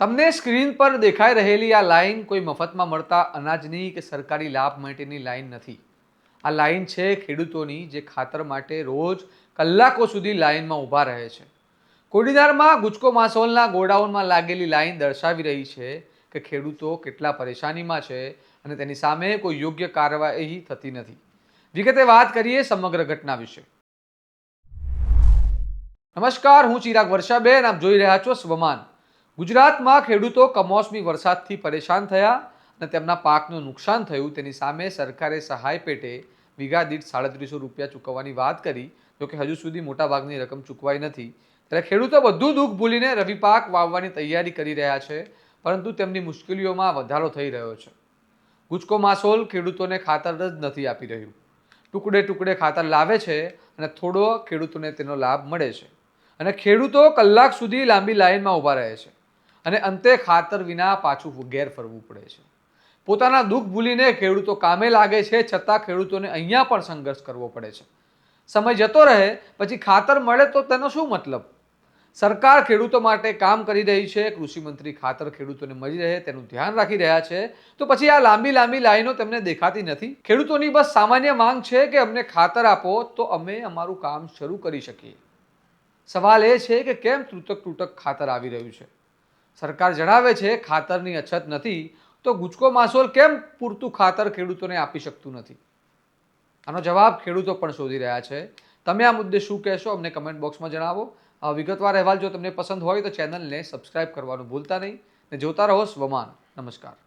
તમને સ્ક્રીન પર દેખાઈ રહેલી આ લાઇન કોઈ મફતમાં મળતા અનાજની કે સરકારી લાભ માટેની લાઇન નથી. આ લાઇન છે ખેડૂતોની જે ખાતર માટે રોજ કલાકો સુધી લાઇનમાં ઊભા રહે છે. કોડીનારમાં ગુજકો માસોલના ગોડાઉનમાં લાગેલી લાઇન દર્શાવી રહી છે કે ખેડૂતો કેટલા પરેશાનીમાં છે અને તેની સામે કોઈ યોગ્ય કાર્યવાહી થતી નથી. વિગતે વાત કરીએ સમગ્ર ઘટના વિશે. નમસ્કાર, હું ચિરાગ વર્ષાબેન, આપ જોઈ રહ્યા છો સ્વમાન. ગુજરાતમાં ખેડૂતો કમોસમી વરસાદથી પરેશાન થયા અને તેમના પાકનું નુકસાન થયું. તેની સામે સરકારે સહાય પેટે વીઘા દીઠ સાડત્રીસો રૂપિયા ચૂકવવાની વાત કરી જોકે હજુ સુધી મોટાભાગની રકમ ચૂકવાઈ નથી. ત્યારે ખેડૂતો બધું દુઃખ ભૂલીને રવિ પાક વાવવાની તૈયારી કરી રહ્યા છે, પરંતુ તેમની મુશ્કેલીઓમાં વધારો થઈ રહ્યો છે. ગુજકો માસોલ ખેડૂતોને ખાતર જ નથી આપી રહ્યું. ટુકડે ટુકડે ખાતર લાવે છે અને થોડો ખેડૂતોને તેનો લાભ મળે છે. અને ખેડૂતો કલાક સુધી લાંબી લાઈનમાં ઊભા રહે છે. અને અંતે ખાતર વિના પાછું ઘેર ફરવું પડે છે. પોતાના દુઃખ ભૂલીને ખેડૂતો કામે લાગે છે છતાં ખેડૂતોને અહીંયા પણ સંઘર્ષ કરવો પડે છે. સમય જતો રહે, પછી ખાતર મળે તો તેનો શું મતલબ? સરકાર ખેડૂતો માટે કામ કરી રહી છે, કૃષિમંત્રી ખાતર ખેડૂતોને મળી રહે, તેનું ધ્યાન રાખી રહ્યા છે, તો પછી આ લાંબી લાંબી લાઈનો તેમને દેખાતી નથી. ખેડૂતોની બસ સામાન્ય માંગ છે કે અમને ખાતર આપો, તો અમે અમારું કામ શરૂ કરી શકીએ. સવાલ એ છે કે કેમ તૂટક તૂટક ખાતર આવી રહ્યું છે? સરકાર જણાવે છે, ખાતરની અછત નથી, તો ગુજકો માસોલ કેમ પૂરતું ખાતર ખેડૂતોને આપી શકતું નથી? આનો જવાબ ખેડૂતો પણ શોધી રહ્યા છે. તમે આ મુદ્દે શું કહેશો, અમને કમેન્ટ બોક્સમાં જણાવો. વિગતવાર અહેવાલ જો તમને પસંદ હોય તો ચેનલને સબસ્ક્રાઇબ કરવાનું ભૂલતા નહીં. ને જોતા રહો સ્વમાન. નમસ્કાર.